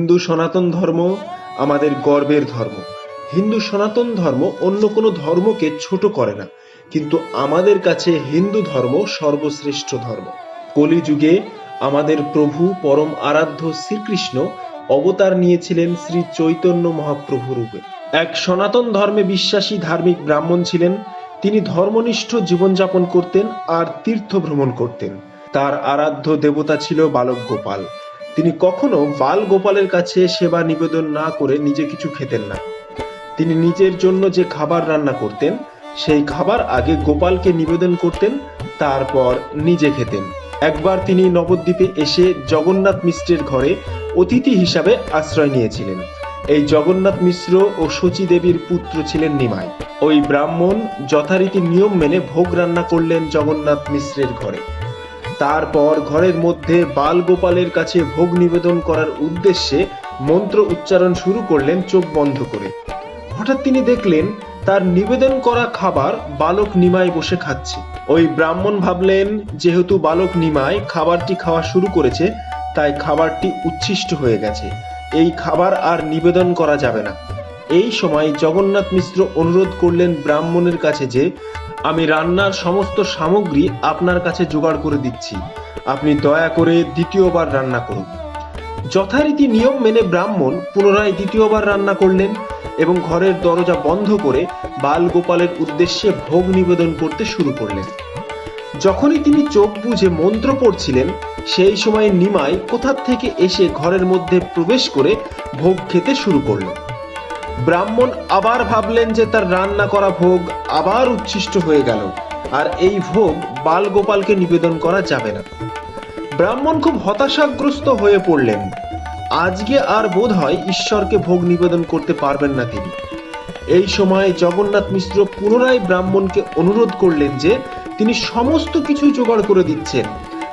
হিন্দু সনাতন ধর্ম আমাদের গর্বের ধর্ম। হিন্দু সনাতন ধর্ম অন্য কোনো ধর্মকে ছোট করে না, কিন্তু আমাদের কাছে হিন্দু ধর্ম সর্বশ্রেষ্ঠ ধর্ম। কলিযুগে আমাদের প্রভু পরম আরাধ্য শ্রীকৃষ্ণ অবতার নিয়েছিলেন শ্রী চৈতন্য মহাপ্রভু রূপে। এক সনাতন ধর্মে বিশ্বাসী ধার্মিক ব্রাহ্মণ ছিলেন, তিনি ধর্মনিষ্ঠ জীবনযাপন করতেন আর তীর্থ ভ্রমণ করতেন। তার আরাধ্য দেবতা ছিল বালক গোপাল তিনি কখনো বাল গোপালের কাছে সেবা নিবেদন না করে নিজে কিছু খেতেন না। তিনি নিজের জন্য যে খাবার রান্না করতেন, সেই খাবার আগে গোপালকে নিবেদন করতেন, তারপর নিজে খেতেন। একবার তিনি নবদ্বীপে এসে জগন্নাথ মিশ্রের ঘরে অতিথি হিসাবে আশ্রয় নিয়েছিলেন। এই জগন্নাথ মিশ্র ও শচী দেবীর পুত্র ছিলেন নিমাই। ওই ব্রাহ্মণ যথারীতি নিয়ম মেনে ভোগ রান্না করলেন জগন্নাথ মিশ্রের ঘরে। তারপর ঘরের মধ্যে বালগোপালের কাছে ভোগ নিবেদন করার উদ্দেশ্যে মন্ত্র উচ্চারণ শুরু করলেন চোখ বন্ধ করে। হঠাৎ তিনি দেখলেন, তার নিবেদন করা খাবার বালক নিমায় বসে খাচ্ছে। ওই ব্রাহ্মণ ভাবলেন, যেহেতু বালক নিমায় খাবারটি খাওয়া শুরু করেছে, তাই খাবারটি উচ্ছিষ্ট হয়ে গেছে। এই খাবার আর নিবেদন করা যাবে না। এই সময় জগন্নাথ মিশ্র অনুরোধ করলেন ব্রাহ্মণের কাছে যে, আমি রান্নার সমস্ত সামগ্রী আপনার কাছে জোগাড় করে দিচ্ছি। আপনি দয়া করে দ্বিতীয়বার রান্না করুন। যথারীতি নিয়ম মেনে ব্রাহ্মণ পুনরায় দ্বিতীয়বার রান্না করলেন এবং ঘরের দরজা বন্ধ করে বাল গোপালের উদ্দেশ্যে ভোগ নিবেদন করতে শুরু করলেন। যখনই তিনি চোখ বুঝে মন্ত্র পড়ছিলেন, সেই সময় নিমাই কোথা থেকে এসে ঘরের মধ্যে প্রবেশ করে ভোগ খেতে শুরু করলেন। ব্রাহ্মণ আবার ভাবলেন যে তার রান্না করা ভোগ আবার উচ্ছিষ্ট হয়ে গেল, আর এই ভোগ বাল গোপালকে নিবেদন করা যাবে না। ব্রাহ্মণ খুব হতাশাগ্রস্ত হয়ে পড়লেন। আজকে আর বোধ হয় ঈশ্বরকে ভোগ নিবেদন করতে পারবেন না তিনি। এই সময় জগন্নাথ মিশ্র পুনরায় ব্রাহ্মণকে অনুরোধ করলেন যে তিনি সমস্ত কিছু জোগাড় করে দিচ্ছেন।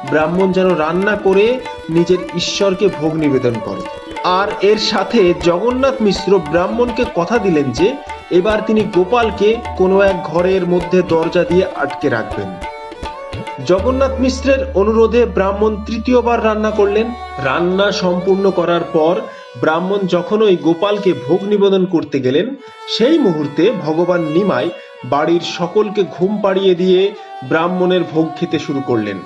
ব্রাহ্মণ যেন রান্না করে নিজের ঈশ্বরকে ভোগ নিবেদন করে। আর এর সাথে জগন্নাথ মিশ্র ব্রাহ্মণকে কথা দিলেন যে, এবার তিনি গোপালকে কোনো এক ঘরের মধ্যে দরজা দিয়ে আটকে রাখবেন। জগন্নাথ মিশ্রের অনুরোধে ব্রাহ্মণ তৃতীয়বার রান্না করলেন। রান্না সম্পূর্ণ করার পর ব্রাহ্মণ যখন ওই গোপালকে ভোগ নিবেদন করতে গেলেন, সেই মুহূর্তে ভগবান নিমাই বাড়ির সকলকে ঘুম পাড়িয়ে দিয়ে ব্রাহ্মণের ভোগ খেতে শুরু করলেন।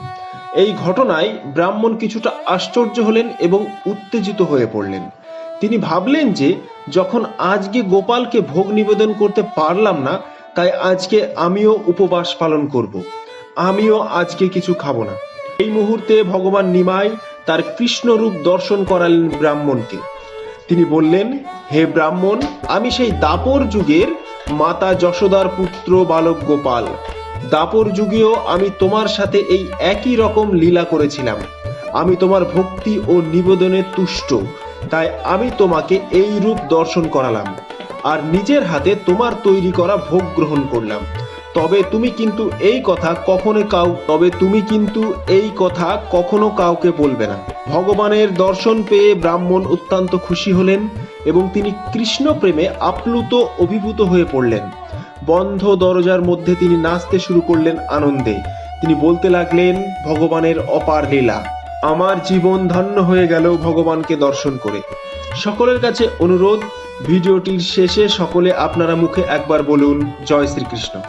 এই ঘটনায় ব্রাহ্মণ কিছুটা আশ্চর্য হলেন এবং উত্তেজিত হয়ে পড়লেন। তিনি ভাবলেন যে, যখন আজকে গোপালকে ভোগ নিবেদন করতে পারলাম না, তাই আজকে আমিও উপবাস পালন করব। আমিও আজকে কিছু খাব না। এই মুহূর্তে ভগবান নিমাই তার কৃষ্ণ রূপ দর্শন করালেন ব্রাহ্মণকে। তিনি বললেন, হে ব্রাহ্মণ, আমি সেই দাপর যুগের মাতা যশোদার পুত্র বালক গোপাল। দাপর যুগেও আমি তোমার সাথে এই একই রকম লীলা করেছিলাম। আমি তোমার ভক্তি ও নিবেদনে তুষ্ট, তাই আমি তোমাকে এই রূপ দর্শন করালাম। আর নিজের হাতে তোমার তৈরি করা ভোগ গ্রহণ করলাম। তবে তুমি কিন্তু এই কথা কখনো কাউ, তবে তুমি কিন্তু এই কথা কখনো কাউকে বলবে না। ভগবানের দর্শন পেয়ে ব্রাহ্মণ অত্যন্ত খুশি হলেন এবং তিনি কৃষ্ণ প্রেমে আপ্লুত অভিভূত হয়ে পড়লেন। বন্ধ দরজার মধ্যে তিনি নাচতে শুরু করলেন আনন্দে। তিনি বলতে লাগলেন, ভগবানের অপার লীলা। আমার জীবন ধন্য হয়ে গেল ভগবানকে দর্শন করে। সকলের কাছে অনুরোধ, ভিডিওটির শেষে সকলে আপনারা মুখে একবার বলুন, জয় শ্রীকৃষ্ণ।